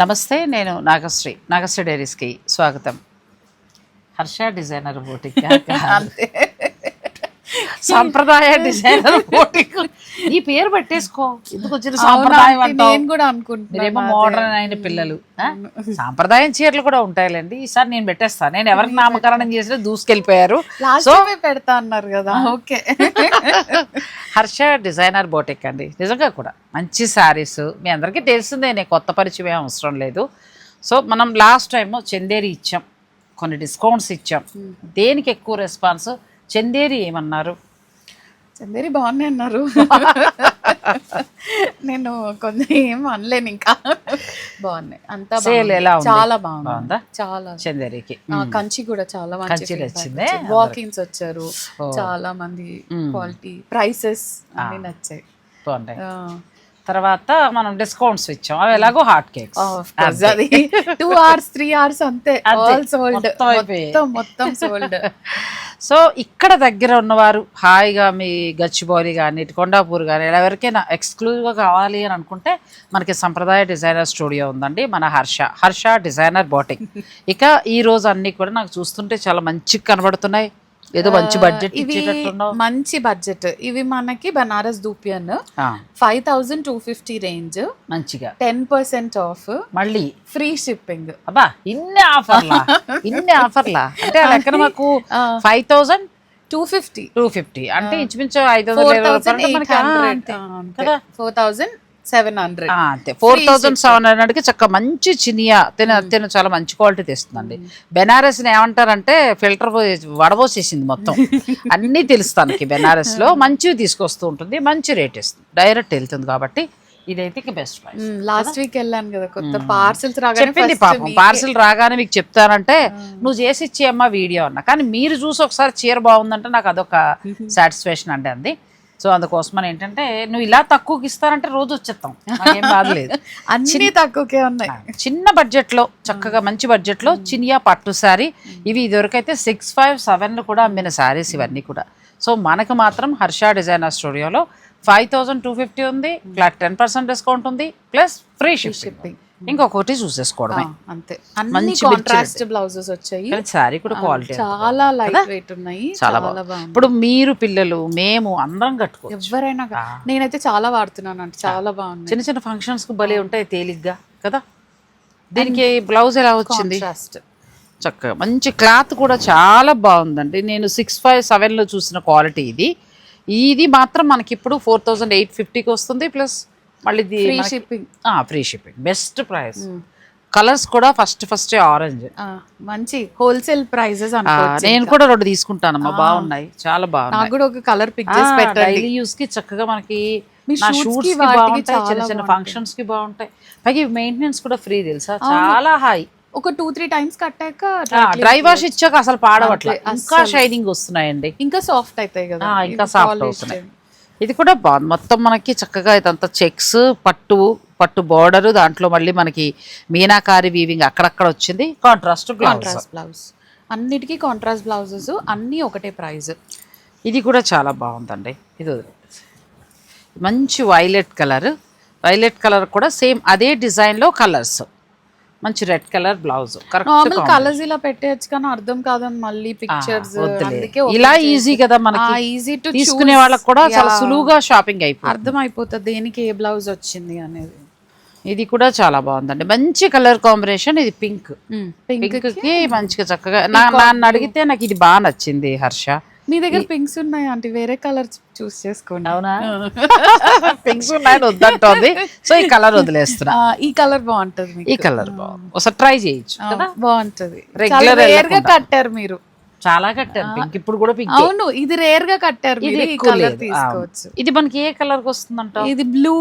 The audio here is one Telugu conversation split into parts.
నమస్తే నేను నాగశ్రీ. నాగశ్రీ డైరీస్కి స్వాగతం. Harsha designer boutique. సాంప్రదాయ డిజైనర్ బోటిక్ ఈ పేరు పెట్టేసుకో. ఎందుకు వచ్చిన సాంప్రదాయం నేను కూడా అనుకుంటున్నాను మీరేమో మోడర్న్ అయిన పిల్లలు? సాంప్రదాయం చీరలు కూడా ఉంటాయిలేండి. ఈసారి నేను పెట్టేస్తాను నేను ఎవరికి నామకరణం చేసినా దూసుకెళ్ళిపోయారు. టైం పెడతా అన్నారు కదా. ఓకే. హర్ష డిజైనర్ బోటిక్ అండి. నిజంగా కూడా మంచి శారీస్. మీ అందరికీ తెలిసిందే నేను కొత్త పరిచయం ఏం అవసరం లేదు. సో మనం లాస్ట్ టైం చందేరి ఇచ్చాం. కొన్ని డిస్కౌంట్స్ ఇచ్చాం. దేనికి ఎక్కువ రెస్పాన్స్ చందేరి ఏమన్నారు? చందేరి బాగున్నాయి అన్నారు. నేను కొంచెం ఏం అనలేను ఇంకా. బాగున్నాయి. అంతా? చాలా బాగుంది? చాలా. చందేరికి. ఆ, కంచి కూడా చాలా నచ్చిందే? వాకింగ్స్ వచ్చారు. చాలా మంది క్వాలిటీ ప్రైసెస్ అన్ని నచ్చాయి. బాగున్నాయి. తర్వాత మనం డిస్కౌంట్స్ ఇచ్చాం. అవి ఎలాగో హాట్ కేక్స్ course, అది టూ అవర్స్ త్రీ అవర్స్ అంతే. ఆల్ సోల్డ్ మొత్తం సోల్డ్ సో ఇక్కడ దగ్గర ఉన్నవారు హాయిగా మీ గచ్చిబౌలి కానీ ఇటు కొండాపూర్ కానీ ఇలా ఎవరికైనా ఎక్స్క్లూజివ్గా కావాలి అని అనుకుంటే మనకి సంప్రదాయ డిజైనర్ స్టూడియో ఉందండి మన హర్ష. హర్ష డిజైనర్ బోటింగ్ ఇక ఈ రోజు అన్నీ కూడా నాకు చూస్తుంటే చాలా మంచిగా కనబడుతున్నాయి. ఏదో మంచి బడ్జెట్ ఇవి మంచి బడ్జెట్ ఇవి మనకి Banaras dupion. Five thousand two fifty range మంచిగా. టెన్ పర్సెంట్ ఆఫ్ మళ్ళీ. ఫ్రీ షిప్పింగ్ అబ్బా ఇన్ని ఆఫర్లా? ఇన్ని ఆఫర్లా? అంటే లెక్కన మాకు five thousand two fifty two fifty అంటే ఇంచుమించు ఐదు వందల four thousand thousand seven hundred అంతే. ఫోర్ థౌజండ్ సెవెన్ హండ్రెడ్కి చక్క మంచి చినియా తిన తిన చాలా మంచి క్వాలిటీ తెస్తుందండి. బెనారస్ని ఏమంటారంటే ఫిల్టర్ వడబోసేసింది మొత్తం. అన్నీ తెలుసు తనకి బెనారస్లో మంచివి తీసుకొస్తూ ఉంటుంది మంచి రేట్ ఇస్తుంది. డైరెక్ట్ వెళ్తుంది కాబట్టి ఇదైతే బెస్ట్ లాస్ట్ వీక్ వెళ్ళాను కదా కొత్త పార్సల్స్ రాగానే చెప్పింది పాపం. పార్సిల్ రాగానే మీకు చెప్తానంటే నువ్వు చేసి ఇచ్చేయమ్మా వీడియో అన్న. కానీ మీరు చూసి ఒకసారి చీర బాగుందంటే నాకు అదొక సాటిస్ఫాక్షన్ అంటే అంది. సో అందుకోసమని ఏంటంటే నువ్వు ఇలా తక్కువకి ఇస్తారంటే రోజు వచ్చేస్తాం నాకేం బాధలేదు. అన్ని తక్కువకే ఉన్నాయి. చిన్న బడ్జెట్లో చక్కగా మంచి బడ్జెట్లో చినియా పట్టు శారీ ఇవి ఇదివరకైతే సిక్స్ ఫైవ్ సెవెన్ కూడా అమ్మిన శారీస్ ఇవన్నీ కూడా. సో మనకు మాత్రం హర్ష డిజైనర్ స్టూడియోలో ఫైవ్ థౌజండ్ టూ ఫిఫ్టీ ఉంది ప్లస్ టెన్ పర్సెంట్ డిస్కౌంట్ ఉంది ప్లస్ ఫ్రీ షిప్పింగ్ ఇంకొకటి చూసేసుకోవడమే. అంతే. అన్ని కాంట్రాస్ట్ బ్లౌజెస్ వచ్చాయి. శారీ కూడా క్వాలిటీ చాలా లైట్ వెయిట్ ఉన్నాయి. చాలా బాగుంది. బాగుంది. ఇప్పుడు మీరు పిల్లలు మేము అందరం కట్టుకోవచ్చు. ఎవరైనా నేనైతే చాలా వాడుతున్నాను అంటే చాలా బాగుంది చిన్న చిన్న ఫంక్షన్స్కు భలే ఉంటాయి తేలిగ్గా కదా? దీనికి బ్లౌజ్ ఎలా వచ్చింది? చక్కగా మంచి క్లాత్ కూడా చాలా బాగుందండి. నేను సిక్స్ ఫైవ్ సెవెన్లో చూసిన క్వాలిటీ ఇది. ఇది మాత్రం మనకి ఇప్పుడు ఫోర్ థౌజండ్ ఎయిట్ ఫిఫ్టీకి వస్తుంది ప్లస్ మళ్ళీ free shipping free shipping best price colours కూడా ఫస్ట్ ఫస్ట్ ఆరెంజ్ మంచి హోల్సేల్ ప్రైజెస్ నేను కూడా రెండు తీసుకుంటానమ్మా బాగున్నాయి. చాలా బాగున్నాయి. కూడా ఒక కలర్ పిక్ చేసి డైలీ యూస్కి చక్కగా మనకి షూట్స్కి బాగుంటాయి చిన్న చిన్న ఫంక్షన్స్కి బాగుంటాయి. పైగా మెయింటెనెన్స్ కూడా ఫ్రీ తెలుసా? చాలా హై ఒక టూ త్రీ టైమ్స్ కట్టాక డ్రై వాష్ ఇచ్చాక అసలు పాడవట్లే. ఇంకా షైనింగ్ వస్తున్నాయండి. ఇంకా సాఫ్ట్ అవుతాయి కదా. ఇంకా సాఫ్ట్ అవుతున్నాయి. ఇది కూడా బాగుంది మొత్తం మనకి చక్కగా ఇదంతా చెక్స్ పట్టు పట్టు బార్డర్ దాంట్లో మళ్ళీ మనకి మీనాకారి వీవింగ్ అక్కడక్కడ వచ్చింది. కాంట్రాస్ట్ కాంట్రాస్ట్ బ్లౌజ్ అన్నిటికీ కాంట్రాస్ట్ బ్లౌజెస్ అన్ని ఒకటే ప్రైస్ ఇది కూడా చాలా బాగుందండి. ఇది. మంచి వైలెట్ కలర్ వైలెట్ కలర్ కూడా సేమ్ అదే డిజైన్లో కలర్స్ మంచి red colour blouse. Normal colours ఇలా పెట్టేయచ్చు కానీ అర్థం కాదని మళ్ళీ పిక్చర్స్ ఇలా ఈజీ కదా మనకి. ఈజీ టు తీసుకునే వాళ్ళకి కూడా చాలా సులువుగా షాపింగ్ అయిపోతుంది. అర్థం అయిపోతుంది దేనికి ఏ బ్లౌజ్ వచ్చింది అనేది. ఇది కూడా చాలా బాగుందండి. మంచి కలర్ కాంబినేషన్ ఇది పింక్. పింక్కి మంచిగా చక్కగా నన్ను అడిగితే నాకు ఇది బాగా నచ్చింది హర్ష. మీ దగ్గర పింక్స్ ఉన్నాయి అంటే వేరే కలర్ చూస్ చేసుకోండి అవునా? పింక్స్ ఉన్నాయని వద్దంటోంది సో ఈ కలర్ వదిలేస్తున్నా. ఈ కలర్ బాగుంటది మీకు. ఈ కలర్ బాగుంది ఒకసారి ట్రై చేయొచ్చు. బాగుంటది. రేర్గా కట్టారు మీరు. చాలా కట్టారు. పింక్ ఇప్పుడు కూడా పింక్ అవును ఇది రేర్గా కట్టారు ఇది కలర్. తీసుకోవచ్చు. ఇది మనకి ఏ కలర్ వస్తుందంట ఇది బ్లూ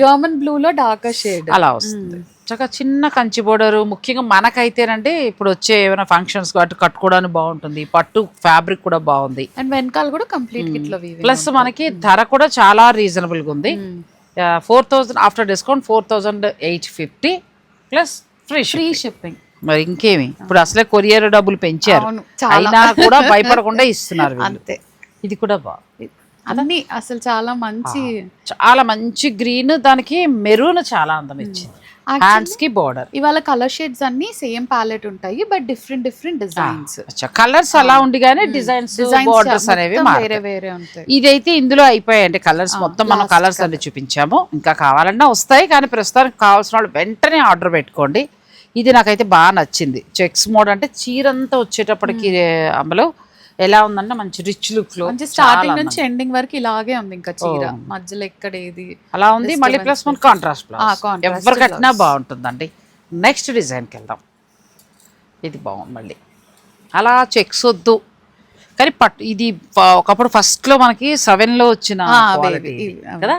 జర్మన్ బ్లూ లో డార్కర్ షేడ్ అలా వస్తుంది. చక్కగా చిన్న కంచి బోర్డర్. ముఖ్యంగా మనకైతేనంటే ఇప్పుడు వచ్చే ఏమైనా ఫంక్షన్స్ కాబట్టి కట్టుకోవడానికి బాగుంటుంది. పట్టు ఫ్యాబ్రిక్ కూడా బాగుంది. అండ్ వెనకాల కూడా కంప్లీట్ ఇట్లా ప్లస్ మనకి ధర కూడా చాలా రీజనబుల్గా ఉంది. Four thousand after discount four thousand eight fifty plus free free shipping మరి ఇంకేమి? ఇప్పుడు అసలే కొరియర్ డబ్బులు పెంచారు. అయినా కూడా భయపడకుండా ఇస్తున్నారు. అంతే. ఇది కూడా బాగుంది అన్ని అసలు చాలా మంచి చాలా మంచి గ్రీన్ దానికి మెరూన్ చాలా అందం ఇచ్చింది. హ్యాండ్స్కి బోర్డర్ ఇవాళ కలర్ షేడ్స్ అన్ని సేమ్ ప్యాలెట్ ఉంటాయి but different different designs colours అలా ఉండి కానీ డిజైన్స్ బోర్డర్స్ అనేవి వేరే. వేరే ఉంటాయి. ఇదైతే ఇందులో అయిపోయాయండి కలర్స్ మొత్తం మనం కలర్స్ అన్ని చూపించాము. ఇంకా కావాలన్నా వస్తాయి కానీ ప్రస్తుతానికి కావాల్సిన వాళ్ళు వెంటనే ఆర్డర్ పెట్టుకోండి. ఇది నాకైతే బాగా నచ్చింది. చెక్స్ మోడ్ అంటే చీరంతా వచ్చేటప్పటికి అమలు. ఎలా ఉందంటే మంచి రిచ్ లుక్లో స్టార్టింగ్ నుంచి ఎండింగ్ వరకు ఇలాగే ఉంది ఇంకా చీర. మధ్యలో ఎక్కడ ఏది? అలా ఉంది మళ్ళీ ప్లస్ మన కాంట్రాస్ట్ ఎవరు కట్టినా బాగుంటుందండి. నెక్స్ట్ డిజైన్కి వెళ్దాం. ఇది బాగుంది మళ్ళీ. అలా చెక్స్ వద్దు. కానీ పట్టు ఇది ఒకప్పుడు ఫస్ట్లో మనకి సెవెన్లో వచ్చిన కదా.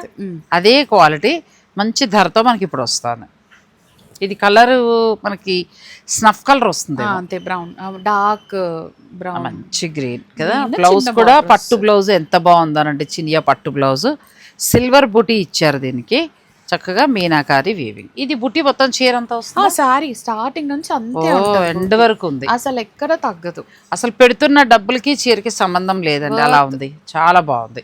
అదే క్వాలిటీ మంచి ధరతో మనకి ఇప్పుడు వస్తుంది. ఇది కలర్ మనకి స్నఫ్ కలర్ వస్తుంది అంతే బ్రౌన్. Dark brown. మంచి గ్రీన్. కదా? బ్లౌజ్ కూడా. పట్టు బ్లౌజ్ ఎంత బాగుందనంటే చినియా పట్టు బ్లౌజ్. సిల్వర్ బుటీ ఇచ్చారు దీనికి. చక్కగా మీనాకారి వీవింగ్ ఇది బుట్టి మొత్తం చీర అంతా వస్తుంది? సారీ స్టార్టింగ్ నుంచి అంతే ఎండ్ వరకు ఉంది. అసలు ఎక్కడ తగ్గదు. అసలు పెడుతున్న డబ్బులకి చీరకి సంబంధం లేదండి. అలా ఉంది. చాలా బాగుంది.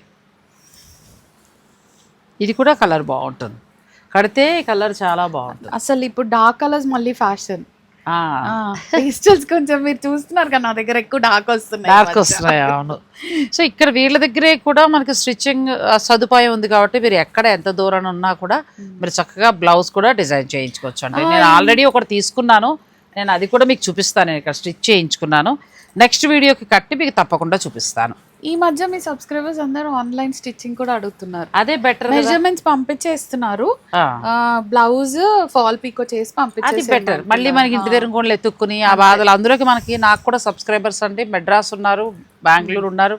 ఇది కూడా కలర్ బాగుంటుంది. కడితే కలర్ చాలా బాగుంటుంది. అసలు ఇప్పుడు డార్క్ కలర్స్ మళ్ళీ ఫ్యాషన్. పేస్టల్స్ కొంచెం మీరు చూస్తున్నారు కదా నా దగ్గర ఎక్కువ డార్క్ వస్తున్నాయి డార్క్ వస్తున్నాయి అవును. సో ఇక్కడ వీళ్ళ దగ్గరే కూడా మనకి స్టిచ్చింగ్ సదుపాయం ఉంది కాబట్టి మీరు ఎక్కడ ఎంత దూరం ఉన్నా కూడా మీరు చక్కగా బ్లౌజ్ కూడా డిజైన్ చేయించుకోవచ్చు అండి. నేను ఆల్రెడీ ఒకటి తీసుకున్నాను. నేను అది కూడా మీకు చూపిస్తాను నేను ఇక్కడ స్టిచ్ చేయించుకున్నాను. నెక్స్ట్ వీడియోకి కట్టి మీకు తప్పకుండా చూపిస్తాను. ఈ మధ్య మీ సబ్స్క్రైబర్స్ అందరూ ఆన్లైన్ స్టిచ్చింగ్ కూడా అడుగుతున్నారు. అదే బెటర్ మెజర్మెంట్స్ పంపించేస్తున్నారు. బ్లౌజ్ ఫాల్ పీకో చేసి అది పంపించేసి బెటర్ మళ్ళీ మనకి ఇంటి దగ్గర కూడా ఎత్తుక్కుని ఆ బాధలు. అందులోకి మనకి నాకు కూడా సబ్స్క్రైబర్స్ అంటే మెడ్రాస్ ఉన్నారు బెంగళూరు ఉన్నారు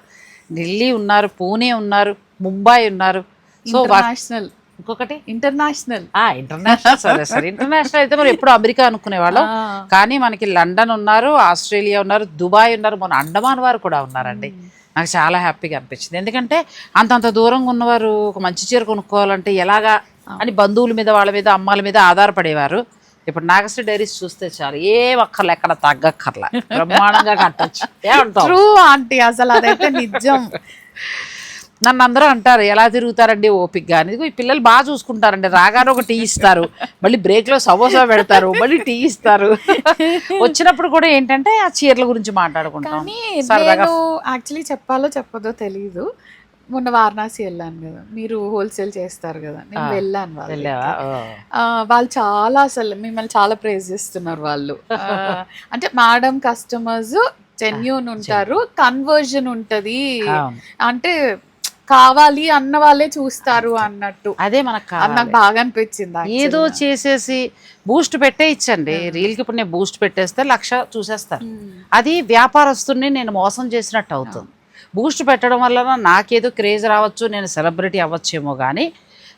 ఢిల్లీ ఉన్నారు పూణే ఉన్నారు ముంబై ఉన్నారు. సో ఇంటర్నేషనల్ ఇంకొకటి? ఇంటర్నేషనల్ ఇంటర్నేషనల్ సరే సరే. ఇంటర్నేషనల్ అయితే మరి ఎప్పుడు అమెరికా అనుకునేవాళ్ళం కానీ మనకి లండన్ ఉన్నారు ఆస్ట్రేలియా ఉన్నారు దుబాయ్ ఉన్నారు మన అండమాన్ వారు కూడా ఉన్నారండి. నాకు చాలా హ్యాపీగా అనిపించింది. ఎందుకంటే అంతంత దూరంగా ఉన్నవారు ఒక మంచి చీర కొనుక్కోవాలంటే ఎలాగా అని బంధువుల మీద వాళ్ళ మీద అమ్మాల మీద ఆధారపడేవారు. ఇప్పుడు నాగశ్రీ డైరీస్ చూస్తే చాలు ఏ ఒక్కర్లు ఎక్కడ తగ్గక్కర్లా. బ్రహ్మాండంగా కట్టచ్చు. ట్రూ ఆంటీ అసలు అదైతే నిజం. నన్ను అందరూ అంటారు ఎలా తిరుగుతారండి అని. ఇదిగో ఈ పిల్లలు బాగా చూసుకుంటారండి. రాగానే ఒక టీ ఇస్తారు. మళ్ళీ బ్రేక్లో సమోసా పెడతారు. మళ్ళీ టీ ఇస్తారు. వచ్చినప్పుడు కూడా ఏంటంటే ఆ చీరల గురించి మాట్లాడుకుంటాం. కానీ యాక్చువల్లీ చెప్పాలో చెప్పదో తెలీదు. మొన్న వారణాసి వెళ్ళాను కదా. మీరు హోల్సేల్ చేస్తారు కదా. నేను వెళ్ళాను వాళ్ళు. వాళ్ళు చాలా అసలు మిమ్మల్ని చాలా ప్రేజ్ చేస్తున్నారు వాళ్ళు. అంటే మేడం కస్టమర్స్ జెన్యూన్ ఉంటారు. కన్వర్జన్ ఉంటది. అంటే కావాలి అన్న వాళ్ళే చూస్తారు అన్నట్టు. అదే మనకు కావాలి. నాకు బాగా అనిపించింది. ఏదో చేసేసి బూస్ట్ పెట్టే ఇచ్చండి. రీల్కి ఇప్పుడు నేను బూస్ట్ పెట్టేస్తే లక్ష చూసేస్తారు. అది వ్యాపారస్తుని నేను మోసం చేసినట్టు అవుతుంది. బూస్ట్ పెట్టడం వల్ల నాకేదో క్రేజ్ రావచ్చు నేను సెలబ్రిటీ అవ్వచ్చేమో కానీ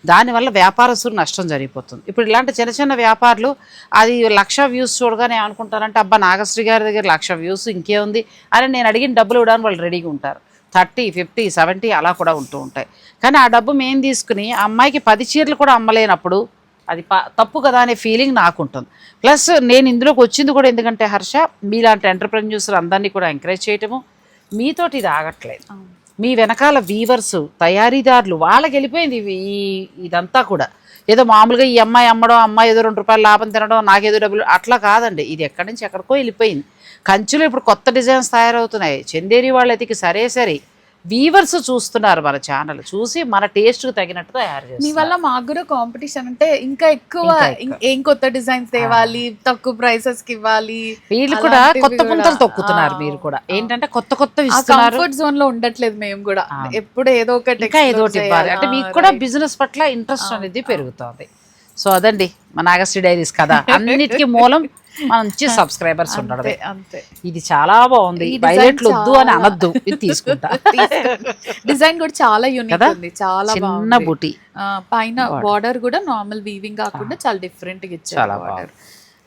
దానివల్ల వ్యాపారస్తులు నష్టం జరిగిపోతుంది. ఇప్పుడు ఇలాంటి చిన్న చిన్న వ్యాపారులు అది లక్ష వ్యూస్ చూడగానే ఏమనుకుంటారంటే అబ్బా నాగశ్రీ గారి దగ్గర లక్ష వ్యూస్ ఇంకేముంది అని నేను అడిగిన డబ్బులు ఇవ్వడానికి వాళ్ళు రెడీగా ఉంటారు. థర్టీ ఫిఫ్టీ సెవెంటీ అలా కూడా ఉంటూ ఉంటాయి. కానీ ఆ డబ్బు మేము తీసుకుని ఆ అమ్మాయికి పది చీరలు కూడా అమ్మలేనప్పుడు అది తప్పు కదా అనే ఫీలింగ్ నాకు ఉంటుంది ప్లస్ నేను ఇందులోకి వచ్చింది కూడా ఎందుకంటే హర్ష మీలాంటి ఎంటర్ప్రెన్యూర్స్ అందరినీ కూడా ఎంకరేజ్ చేయటము మీతోటి ఇది ఆగట్లేదు. మీ వెనకాల వీవర్స్ తయారీదారులు వాళ్ళకి వెళ్ళిపోయింది ఇవి- ఈ ఇదంతా కూడా. ఏదో మామూలుగా ఈ అమ్మాయి అమ్మడం అమ్మాయి ఏదో రెండు రూపాయలు లాభం తినడం నాకేదో డబ్బులు అట్లా కాదండి. ఇది ఎక్కడి నుంచి ఎక్కడికో వెళ్ళిపోయింది. కంచులో ఇప్పుడు కొత్త డిజైన్స్ తయారవుతున్నాయి. చందేరి వాళ్ళకి సరే సరే వీవర్స్ చూస్తున్నారు మన ఛానల్. చూసి మన టేస్ట్కి తగినట్టు తయారు మీ చేస్తారు వల్ల మాకు కూడా కాంపిటీషన్ అంటే ఇంకా ఎక్కువ ఏం కొత్త డిజైన్స్ తేవాలి తక్కువ ప్రైసెస్కి ఇవ్వాలి వీళ్ళు కూడా కొత్త పుంతలు. తొక్కుతున్నారు మీరు కూడా. ఏంటంటే కొత్త కొత్త కంఫర్ట్ జోన్లో ఉండట్లేదు మేము కూడా. ఎప్పుడు ఏదో ఒకటి ఇంకా ఏదో ఒకటి ఇవ్వాలి. అంటే మీకు కూడా. బిజినెస్ పట్ల ఇంట్రెస్ట్ అనేది పెరుగుతుంది. సో అదండి మన నాగశ్రీ డైరీస్ కదా అన్నిటికీ మూలం మంచి సబ్స్క్రైబర్స్ ఉండడమే. అంతే. ఇది చాలా బాగుంది. వైలెట్లు వద్దు అని అనొద్దు. ఇది తీసుకుంటా. డిజైన్ కూడా చాలా యూనిక్? ఉంది. చాలా చిన్న బుటి. ఆ, పైన బార్డర్ కూడా నార్మల్ వీవింగ్ కాకుండా చాలా డిఫరెంట్గా ఇచ్చారు బార్డర్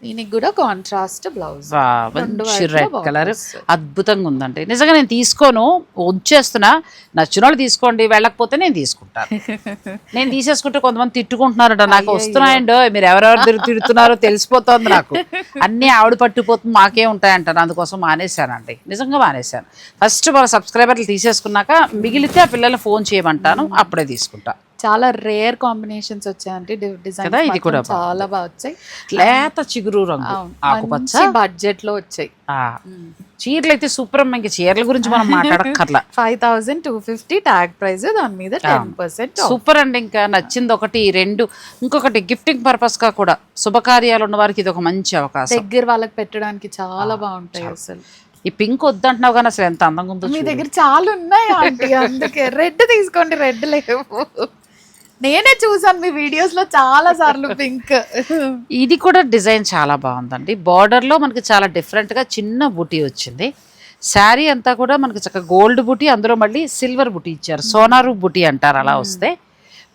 దీనికి కూడా కాంట్రాస్ట్ బ్లౌజ్ మంచి రెడ్ కలర్. అద్భుతంగా ఉందండి. నిజంగా నేను తీసుకోను ఉంచేస్తున్నా నచ్చిన వాళ్ళు తీసుకోండి వెళ్ళకపోతే నేను తీసుకుంటాను నేను తీసేసుకుంటే కొంతమంది తిట్టుకుంటున్నారట నాకు వస్తున్నాయండో. మీరు ఎవరెవరు తిడుతున్నారో తెలిసిపోతోంది నాకు. అన్నీ ఆవిడ పట్టిపోతుంది మాకే ఉంటాయంటాను అందుకోసం మానేశానండి. నిజంగా మానేశాను. ఫస్ట్ మన సబ్స్క్రైబర్లు తీసేసుకున్నాక మిగిలితే ఆ పిల్లల్ని ఫోన్ చేయమంటాను అప్పుడే తీసుకుంటా. చాలా రేర్ కాంబినేషన్స్ వచ్చాయండి. డిజైన్ కదా, ఇది కూడా చాలా బాగా వచ్చాయి. లేత చిగురు రంగు. ఆకుపచ్చ? బడ్జెట్లో వచ్చాయి. చీరలు అయితే సూపర్ అమ్మ ఇంక చీరల గురించి మనం మాట్లాడక్కర్లా. Five thousand two fifty tag price దాని మీద టెన్ పర్సెంట్ సూపర్ అండి ఇంకా నచ్చింది ఒకటి రెండు ఇంకొకటి గిఫ్టింగ్ పర్పస్గా కూడా. శుభకార్యాలు ఉన్న వారికి ఇది ఒక మంచి అవకాశం. దగ్గర వాళ్ళకి పెట్టడానికి చాలా బాగుంటాయి అసలు. ఈ పింక్ వద్దంటున్నావు కానీ అసలు ఎంత అందంగా ఉందో మీ. దగ్గర చాలా ఉన్నాయి అందుకే. రెడ్ తీసుకోండి రెడ్ లేవు. నేనే చూసాను మీ వీడియోస్లో చాలా సార్లు పింక్. ఇది కూడా డిజైన్ చాలా బాగుందండి. Border లో మనకి చాలా different గా చిన్న బుటీ వచ్చింది. శారీ అంతా కూడా మనకి చక్కగా గోల్డ్ బుటీ అందులో మళ్ళీ సిల్వర్ బుటీ ఇచ్చారు. సోనారు బుటీ అంటారు అలా వస్తే.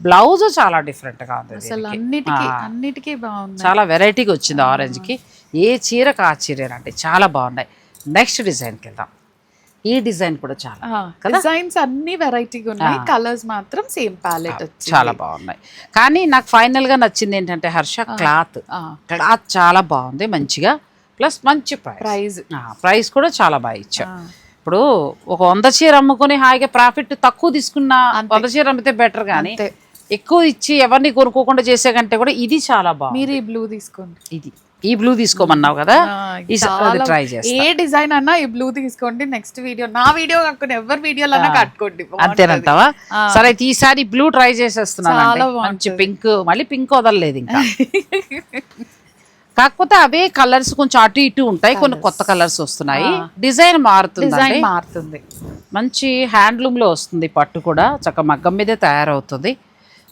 బ్లౌజ్ చాలా different గా ఉంది అసలు అన్నిటికీ బాగుంది చాలా వెరైటీగా వచ్చింది ఆరెంజ్కి ఏ చీరకు ఆ చీరేనండి. చాలా బాగున్నాయి. నెక్స్ట్ డిజైన్కి వెళ్దాం. ఈ డిజైన్ కూడా చాలా? డిజైన్స్ అన్ని వెరైటీగా ఉన్నాయి. కలర్స్ మాత్రం సేమ్ ప్యాలెట్ చాలా బాగున్నాయి. కానీ నాకు final గా నచ్చింది ఏంటంటే హర్ష క్లాత్. క్లాత్ చాలా బాగుంది మంచిగా ప్లస్ మంచి ప్రైస్ ప్రైజ్. ప్రైస్ కూడా చాలా బాగా ఇచ్చాం ఇప్పుడు ఒక వంద చీర అమ్ముకుని హాయిగా ప్రాఫిట్ తక్కువ తీసుకున్న వంద చీర అమ్మితే బెటర్ కానీ. ఎక్కువ ఇచ్చి ఎవరిని కొనుక్కోకుండా చేసే కంటే కూడా ఇది చాలా బాగుంది. మీరు ఈ బ్లూ తీసుకోండి. ఇది. ఈ బ్లూ తీసుకోమన్నావు కదా? ట్రై చేస్తా. ఏ డిజైన్ అన్నా ఈ బ్లూ తీసుకోండి నెక్స్ట్ వీడియో నా వీడియో కాకుండా ఎవరి వీడియోలో కట్టుకోండి. అంతేనంటావా. సరే అయితే ఈసారి బ్లూ ట్రై చేసేస్తున్నాను మంచి పింక్ మళ్ళీ పింక్ వదలలేదు ఇంకా. కాకపోతే అవే కలర్స్ కొంచెం అటు ఇటు ఉంటాయి కొన్ని కొత్త కలర్స్ వస్తున్నాయి. డిజైన్ మారుతుంది మారుతుంది. మంచి హ్యాండ్లూమ్లో వస్తుంది పట్టు కూడా. చక్క మగ్గం మీదే తయారవుతుంది.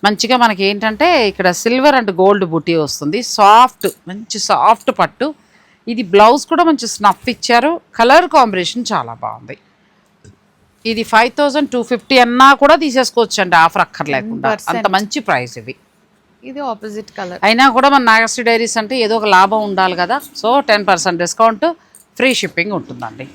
మంచిగా మనకి ఏంటంటే ఇక్కడ సిల్వర్ అండ్ గోల్డ్ బుటీ వస్తుంది. సాఫ్ట్ మంచి సాఫ్ట్ పట్టు. ఇది బ్లౌజ్ కూడా మంచి స్నఫ్ ఇచ్చారు. కలర్ కాంబినేషన్ చాలా బాగుంది. ఇది ఫైవ్ థౌజండ్ టూ ఫిఫ్టీ అన్నా కూడా తీసేసుకోవచ్చు అండి ఆఫర్ అక్కర్లేకుండా. అంత మంచి ప్రైస్ ఇవి. ఇది ఆపోజిట్ కలర్ అయినా కూడా మన నాగశ్రీ డైరీస్ అంటే ఏదో ఒక లాభం ఉండాలి కదా. So ten percent discount free shipping ఉంటుందండి.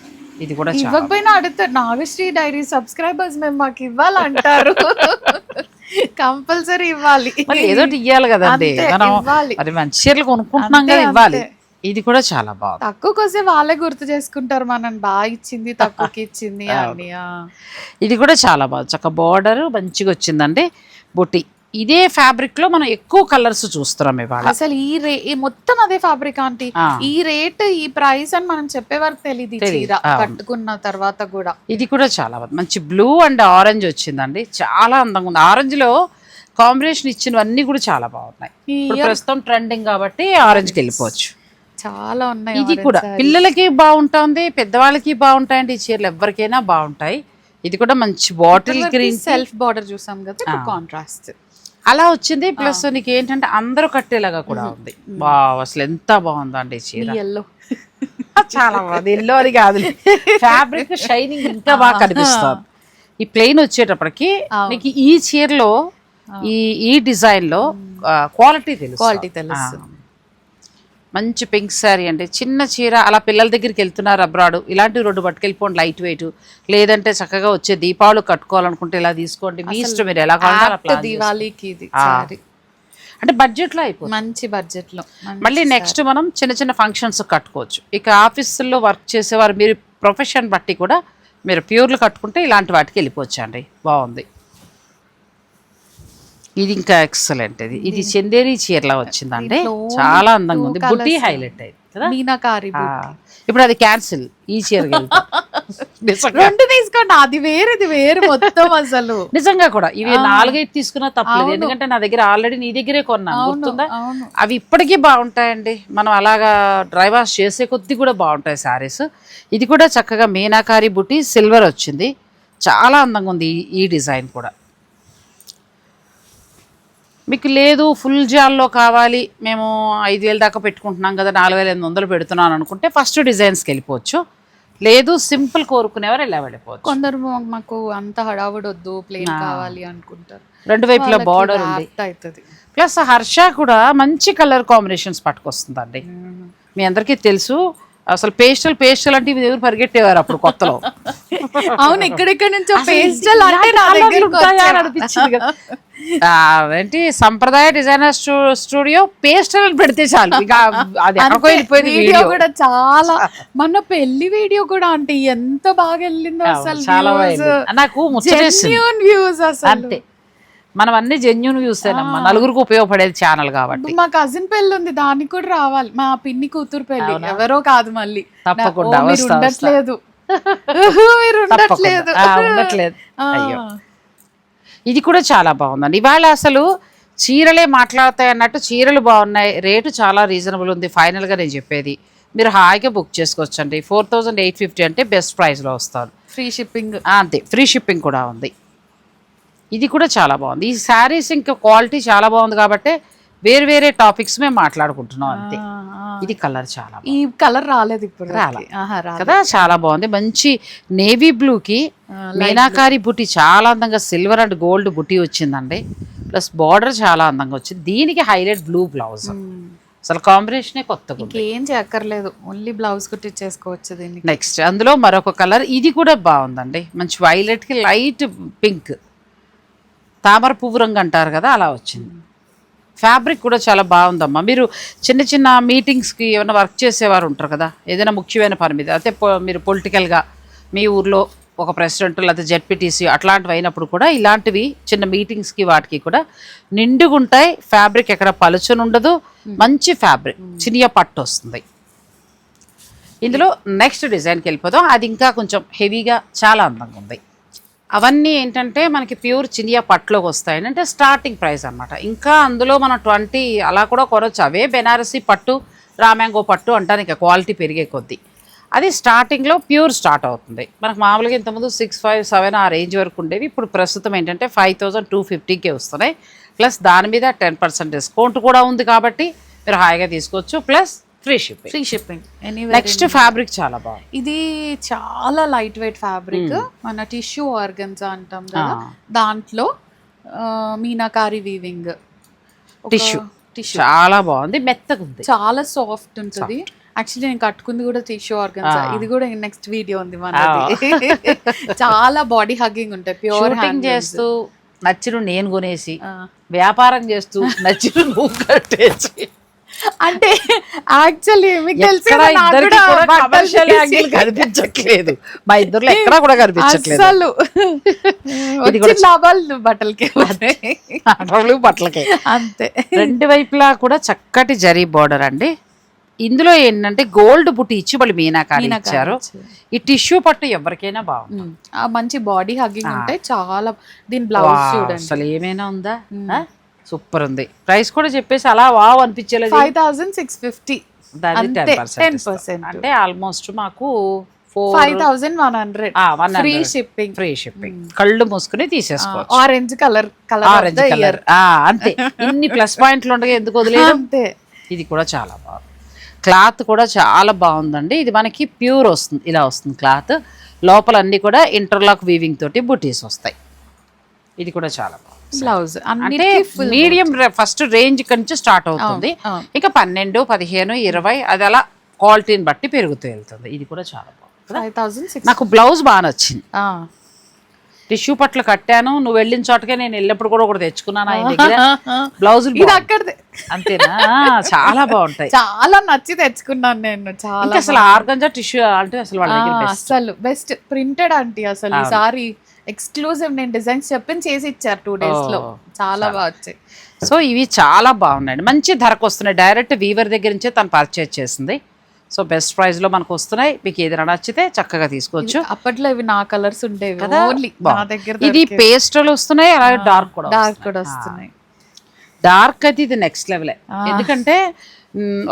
ఇది కూడా ఇవ్వకపోయినా అడుగుతారు నాగశ్రీ డైరీ సబ్స్క్రైబర్స్ మేము మాకు ఇవ్వాలంటారు. కంపల్సరీ ఇవ్వాలి. మరి ఏదో ఇవ్వాలి కదండి. అంతే, మనం. మరి మంచి చీరలు కొనుక్కుంటున్నాం కదా ఇవ్వాలి. ఇది కూడా చాలా బాగుంది. తక్కువకి వస్తే వాళ్ళే గుర్తు చేసుకుంటారు మనం బాగా ఇచ్చింది తక్కువకి ఇచ్చింది అని. ఇది కూడా చాలా బాగుంది. చక్క బార్డర్ మంచిగా వచ్చిందండి. బుట్టి ఇదే ఫ్యాబ్రిక్లో మనం ఎక్కువ కలర్స్ చూస్తున్నాం ఇవాళ. అసలు ఈ రే ఈ మొత్తం అదే ఫ్యాబ్రిక్ ఆంటీ. ఈ రేట్ ఈ ప్రైస్ అని మనం చెప్పే వరకు తెలియదు చీర. కట్టుకున్న తర్వాత కూడా. ఇది కూడా చాలా మంచి బ్లూ అండ్ ఆరెంజ్ వచ్చిందండి. చాలా అందంగా ఉంది. ఆరెంజ్లో కాంబినేషన్ ఇచ్చినవన్నీ కూడా చాలా బాగున్నాయి. ఇప్పుడు ప్రస్తుతం ట్రెండింగ్ కాబట్టి ఆరెంజ్కి వెళ్ళిపోవచ్చు. చాలా ఉన్నాయి ఇది కూడా. పిల్లలకి బాగుంటుంది పెద్దవాళ్ళకి బాగుంటాయండి. ఈ చీరలు ఎవరికైనా బాగుంటాయి. ఇది కూడా మంచి బాటిల్ గ్రీన్ సెల్ఫ్ బార్డర్ చూసాం కదా కాంట్రాస్ట్ అలా వచ్చింది. ప్లస్ నీకు ఏంటంటే అందరూ కట్టేలాగా కూడా ఉంది. వావ్ అసలు ఎంత బాగుందండి చీర. ఎల్లో. చాలా బాగుంది. ఎల్లో అని కాదు. ఫ్యాబ్రిక్ షైనింగ్ ఇంకా బాగా కనిపిస్తుంది. ఈ ప్లెయిన్ వచ్చేటప్పటికి నీకు ఈ చీరలో ఈ ఈ డిజైన్లో క్వాలిటీ తెలుసు Quality తెలుస్తుంది. మంచి పింక్ శారీ అండి. చిన్న చీర అలా పిల్లల దగ్గరికి వెళ్తున్నారు అబ్రాడు. ఇలాంటి రోడ్డు పట్టుకెళ్ళిపోండి లైట్ వెయిట్ లేదంటే చక్కగా వచ్చే దీపావళి కట్టుకోవాలనుకుంటే ఇలా తీసుకోండి. మీ ఇష్టం మీరు ఎలా కావాలంటే. దివాళీకి ఇది అంటే బడ్జెట్లో అయిపోతుంది. మంచి బడ్జెట్లో. మంచి మళ్ళీ నెక్స్ట్ మనం చిన్న చిన్న ఫంక్షన్స్ కట్టుకోవచ్చు. ఇక ఆఫీసుల్లో వర్క్ చేసేవారు మీరు ప్రొఫెషన్ బట్టి కూడా మీరు ప్యూర్లు కట్టుకుంటే ఇలాంటి వాటికి వెళ్ళిపోవచ్చు అండి బాగుంది. ఇది ఇంకా ఎక్సలెంట్ ఇది. ఇది చందేరి చీరలా వచ్చిందండి. దీంట్లో చాలా అందంగా ఉంది. బుట్టి. హైలైట్ అయింది కదా? మీనాకారి ఆ, ఇప్పుడు అది క్యాన్సిల్ ఈ. నిజంగా. రెండు తీసుకోండి. అది వేరు ఇది వేరు మొత్తం అసలు. నిజంగా కూడా. ఇవి నాలుగైదు తీసుకున్నా తప్పలేదు. ఎందుకంటే నా దగ్గర ఆల్రెడీ నీ దగ్గరే కొన్నాను. అవును గుర్తుందా? అవి ఇప్పటికీ బాగుంటాయండి. మనం అలాగా డ్రై వాష్ చేసే కొద్దీ కూడా బాగుంటాయి శారీస్ ఇది కూడా చక్కగా మీనాకారి బుట్టి సిల్వర్ వచ్చింది. చాలా అందంగా ఉంది ఈ- ఈ డిజైన్ కూడా. మీకు లేదు ఫుల్ జాల్లో కావాలి. మేము ఐదు వేలు దాకా పెట్టుకుంటున్నాం కదా నాలుగు వేల ఎనిమిది వందలు పెడుతున్నాను అనుకుంటే ఫస్ట్ డిజైన్స్కి వెళ్ళిపోవచ్చు లేదు సింపుల్ కోరుకునేవారు ఇలా వెళ్ళిపోవచ్చు. కొందరు మాకు అంత హడావుడి వద్దు ప్లేన్ కావాలి అనుకుంటారు. రెండు వైపులా బార్డర్ ఉంది. అవుతుంది ప్లస్ హర్ష కూడా మంచి కలర్ కాంబినేషన్స్ పట్టుకొస్తుందండి. మీ అందరికీ తెలుసు అసలు పేస్టల్ పేస్టల్ అంటే దగ్గర పరిగెట్టేవారు అప్పుడు కొత్తలో. అవును ఎక్కడెక్కడ నుంచో పేస్టల్ అంటే సంప్రదాయ డిజైనర్ స్టూ- స్టూడియో పేస్టల్ పెడితే చాలు. ఇక అది ఎక్కడికో అంతే, వెళ్ళిపోయింది వీడియో కూడా చాలా మన పెళ్ళి వీడియో కూడా అంటే ఎంత బాగా వెళ్ళిందో అసలు చాలా. నాకు వ్యూస్ అంతే. మనం అన్ని జెన్యున్ చూస్తానమ్మా నలుగురికి ఉపయోగపడేది ఛానల్ కాబట్టి. మా కజిన్ పెళ్ళి ఉంది దానికి కూడా రావాలి. మా పిన్ని కూతురు పెళ్ళి ఎవరో కాదు మళ్ళీ. తప్పకుండా. ఉండట్లేదు. మీరు ఉండట్లేదు. అయ్యో. ఇది కూడా చాలా బాగుందండి. ఇవాళ అసలు చీరలే మాట్లాడతాయి అన్నట్టు చీరలు బాగున్నాయి. రేటు చాలా రీజనబుల్ ఉంది. ఫైనల్గా నేను చెప్పేది. మీరు హాయిగా బుక్ చేసుకోవచ్చు అండి ఫోర్ థౌజండ్ ఎయిట్ ఫిఫ్టీ అంటే బెస్ట్ ప్రైస్లో వస్తుంది ఫ్రీ షిప్పింగ్ అంతే. ఫ్రీ షిప్పింగ్ కూడా ఉంది. ఇది కూడా చాలా బాగుంది. ఈ శారీస్ ఇంకా క్వాలిటీ చాలా బాగుంది కాబట్టి వేరు వేరే టాపిక్స్ మేము మాట్లాడుకుంటున్నాం అంతే. ఇది కలర్ చాలా. ఈ కలర్ రాలేదు ఇప్పుడు. కదా చాలా బాగుంది. మంచి నేవీ బ్లూకి మీనాకారి బుట్టి చాలా అందంగా సిల్వర్ అండ్ గోల్డ్ బుట్టి వచ్చిందండి. ప్లస్ బార్డర్ చాలా అందంగా వచ్చింది. దీనికి హైలైట్ బ్లూ బ్లౌజ్. అసలు కాంబినేషనే కొత్తగా ఇంకేం చేయక్కర్లేదు. ఓన్లీ బ్లౌజ్ కుట్టించేసుకోవచ్చు దీనికి. నెక్స్ట్ అందులో మరొక కలర్. ఇది కూడా బాగుందండి. మంచి వైలెట్కి లైట్ పింక్. తామర పువ్వు రంగు అంటారు కదా అలా వచ్చింది. ఫ్యాబ్రిక్ కూడా చాలా బాగుందమ్మా. మీరు చిన్న చిన్న మీటింగ్స్కి ఏమైనా వర్క్ చేసేవారు ఉంటారు కదా ఏదైనా ముఖ్యమైన పని మీద అయితే మీరు పొలిటికల్గా మీ ఊర్లో ఒక ప్రెసిడెంట్ లేకపోతే జెడ్పీటీసీ అట్లాంటివి అయినప్పుడు కూడా ఇలాంటివి చిన్న మీటింగ్స్కి వాటికి కూడా నిండుగా ఉంటాయి ఫ్యాబ్రిక్ ఎక్కడ పలుచని ఉండదు. మంచి ఫ్యాబ్రిక్ చినియ పట్టు వస్తుంది. ఇందులో నెక్స్ట్ డిజైన్కి వెళ్ళిపోదాం. అది ఇంకా కొంచెం హెవీగా చాలా అందంగా ఉంది. అవన్నీ ఏంటంటే మనకి ప్యూర్ చినియా పట్టులోకి వస్తాయి. అంటే స్టార్టింగ్ ప్రైస్ అన్నమాట. ఇంకా అందులో మనం ట్వంటీ అలా కూడా కొనవచ్చు అవే బెనారసీ పట్టు రామ్యాంగో పట్టు అంటాను ఇంకా క్వాలిటీ పెరిగే కొద్దీ. అది స్టార్టింగ్లో ప్యూర్ స్టార్ట్ అవుతుంది. మనకు మామూలుగా ఇంతకుముందు సిక్స్ ఫైవ్ సెవెన్ ఆ రేంజ్ వరకు ఉండేవి. ఇప్పుడు ప్రస్తుతం ఏంటంటే ఫైవ్ థౌజండ్ టూ ఫిఫ్టీకే వస్తున్నాయి. ప్లస్ దాని మీద టెన్ పర్సెంట్ డిస్కౌంట్ కూడా ఉంది కాబట్టి మీరు హాయిగా తీసుకోవచ్చు. Plus free shipping free shipping next fabric చాలా బాగుంది. ఇది చాలా లైట్ వెయిట్ ఫ్యాబ్రిక్ మన టిష్యూ ఆర్గన్జా అంటాం కదా. ఆ. దాంట్లో మీనాకారి వీవింగ్ టిష్యూ టిష్యూ చాలా బాగుంది. మెత్తగా ఉంది. చాలా సాఫ్ట్ ఉంటుంది. యాక్చువల్లీ నేను కట్టుకుంది కూడా టిష్యూ ఆర్గన్స్ ఆ. ఇది కూడా నెక్స్ట్ వీడియో ఉంది మనది. చాలా బాడీ హగ్గింగ్ ఉంటాయి ప్యూర్ చేస్తూ నచ్చిన నేను కొనేసి. వ్యాపారం చేస్తూ నచ్చిన నువ్వు కట్టేసి. అంటే యాక్చువల్లీ మీకు తెలిసి కనిపించట్లేదు. మా ఇద్దరులో ఎక్కడా కూడా కనిపించట్లేదు. అసలు లాభాలు బట్టలకి. ఆటోలు బట్టలకే. అంతే. రెండు వైపులా కూడా చక్కటి జరీ బార్డర్ అండి. ఇందులో ఏంటంటే గోల్డ్ బుట్టి ఇచ్చి వాళ్ళు మీనాకారి ఇచ్చారు. ఈ టిష్యూ పట్టు ఎవరికైనా బాగుంది ఆ మంచి బాడీ హగ్గింగ్ ఉంటాయి చాలా దీని బ్లౌజ్ చూడండి. అసలు ఏమైనా ఉందా? సూపర్ ఉంది. ప్రైస్ కూడా చెప్పేసి అలా వావ్ అనిపించేలా five thousand six fifty. Ten percent 10%. అంటే ఆల్మోస్ట్ మాకు five thousand one hundred. Free shipping free shipping కళ్ళు మూసుకుని తీసేసుకోవచ్చు. Orange colour colour orange colour అంతే. ఇన్ని ప్లస్ పాయింట్లు ఉండగా ఎందుకు వదిలేదు అంతే. ఇది కూడా చాలా బాగుంది. క్లాత్ కూడా చాలా బాగుందండి. ఇది మనకి ప్యూర్ వస్తుంది ఇలా వస్తుంది క్లాత్. లోపల అన్ని కూడా ఇంటర్లాక్ వీవింగ్ తోటి బుటీస్ వస్తాయి. ఇది కూడా చాలా బాగుంది. బ్లౌజ్ అంటే మీడియం ఫస్ట్ రేంజ్ నుంచి స్టార్ట్ అవుతుంది. ఇంకా పన్నెండు పదిహేను ఇరవై అది అలా క్వాలిటీని బట్టి పెరుగుతూ వెళ్తుంది. ఇది కూడా చాలా బాగుంది నాకు బ్లౌజ్ బాగా నచ్చింది. టిష్యూ పట్లు కట్టాను. నువ్వు వెళ్ళిన చోటకే నేను వెళ్ళినప్పుడు కూడా ఒకటి తెచ్చుకున్నాను ఆయన దగ్గర. బ్లౌజులు ఇది అక్కడదే. అంతేనా? చాలా బాగుంటాయి. చాలా నచ్చి తెచ్చుకున్నాను నేను. చాలా అసలు ఆర్గంజా టిష్యూ అంటే అసలు వాళ్ళ. అసలు బెస్ట్ ప్రింటెడ్ ఆంటీ అసలు ఈసారి ఎక్స్క్లూజివ్ నేను డిజైన్స్ చెప్పి చేసి ఇచ్చారు టూ డేస్లో. చాలా బాగా వచ్చాయి. సో ఇవి చాలా బాగున్నాయి మంచి ధరకు వస్తున్నాయి. డైరెక్ట్ వీవర్ దగ్గర నుంచే తను పర్చేజ్ చేసింది. సో బెస్ట్ ప్రైస్లో మనకు వస్తున్నాయి. మీకు ఏదైనా నచ్చితే చక్కగా తీసుకోవచ్చు. అప్పట్లో ఇవి నా కలర్స్ ఉండేవి. ఇది పేస్టల్ వస్తున్నాయి అలాగే డార్క్ కూడా డార్క్ కూడా వస్తున్నాయి. డార్క్ అయితే ఇది నెక్స్ట్ లెవెలే. ఎందుకంటే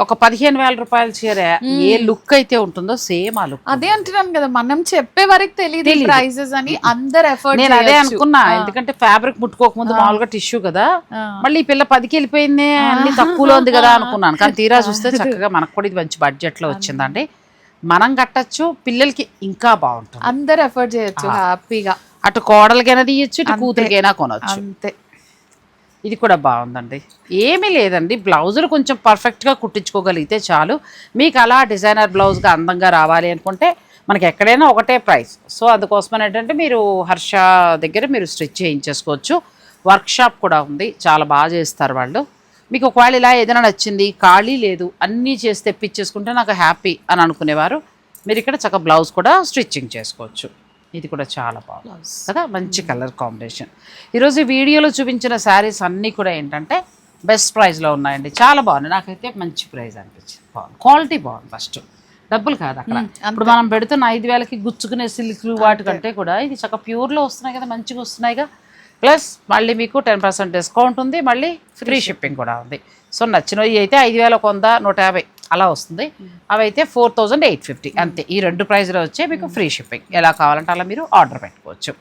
ఒక పదిహేను వేల రూపాయల చీర ఏ లుక్ అయితే ఉంటుందో సేమ్ ఆ లుక్. అదే అంటున్నాను కదా మనం చెప్పే వరకు తెలియదు ప్రైజెస్ అని అందరు ఎఫర్ట్ నేను అదే అనుకున్నా ఎందుకంటే ఫ్యాబ్రిక్ ముట్టుకోక ముందు మామూలుగా టిష్యూ కదా. మళ్ళీ ఈ పిల్ల పదికి వెళ్ళిపోయింది అన్ని తక్కువలో ఉంది కదా అనుకున్నాను. కానీ తీరా చూస్తే చక్కగా మనకు కూడా ఇది మంచి బడ్జెట్లో వచ్చిందండి. మనం కట్టచ్చు పిల్లలకి ఇంకా బాగుంటుంది. అందరు ఎఫర్ట్ చేయొచ్చు హ్యాపీగా అటు కోడలకైనా తీయచ్చు ఇటు కూతురికైనా కొనవచ్చు అంతే. ఇది కూడా బాగుందండి. ఏమీ లేదండి. బ్లౌజులు కొంచెం పర్ఫెక్ట్గా కుట్టించుకోగలిగితే చాలు. మీకు అలా డిజైనర్ బ్లౌజ్గా అందంగా రావాలి అనుకుంటే మనకి ఎక్కడైనా ఒకటే ప్రైస్. సో అందుకోసం ఏంటంటే మీరు హర్ష దగ్గర మీరు స్టిచ్ చేయించేసుకోవచ్చు. వర్క్షాప్ కూడా ఉంది. చాలా బాగా చేస్తారు వాళ్ళు. మీకు ఒకవేళ ఇలా ఏదైనా నచ్చింది ఖాళీ లేదు అన్నీ చేసి తెప్పించేసుకుంటే నాకు హ్యాపీ అని అనుకునేవారు. మీరు ఇక్కడ చక్కగా బ్లౌజ్ కూడా స్టిచ్చింగ్ చేసుకోవచ్చు. ఇది కూడా చాలా బాగుంది. కదా? మంచి కలర్ కాంబినేషన్. ఈరోజు వీడియోలో చూపించిన శారీస్ అన్నీ కూడా ఏంటంటే బెస్ట్ ప్రైస్లో ఉన్నాయండి. చాలా బాగున్నాయి. నాకైతే మంచి ప్రైస్ అనిపించింది. బాగుంది. క్వాలిటీ బాగుంది ఫస్ట్. డబ్బులు కాదు అక్కడ. ఇప్పుడు మనం పెడుతున్న ఐదు వేలకి గుచ్చుకునే సిల్క్లు వాటికంటే కూడా ఇది చక్కగా ప్యూర్లో వస్తున్నాయి కదా మంచిగా వస్తున్నాయిగా. ప్లస్ మళ్ళీ మీకు టెన్ పర్సెంట్ డిస్కౌంట్ ఉంది. మళ్ళీ ఫ్రీ షిప్పింగ్ కూడా ఉంది. సో నచ్చినవి అయితే ఐదు వేల వంద నూట యాభై. అలా వస్తుంది. అవి అయితే ఫోర్ థౌజండ్ ఎయిట్ ఫిఫ్టీ అంతే. ఈ రెండు ప్రైజ్లో వచ్చే మీకు ఫ్రీ షిప్పింగ్. ఎలా కావాలంటే అలా మీరు ఆర్డర్ పెట్టుకోవచ్చు.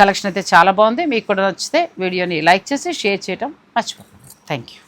కలెక్షన్ అయితే చాలా బాగుంది. మీకు కూడా నచ్చితే వీడియోని లైక్ చేసి షేర్ చేయడం మర్చిపోకండి. Thank you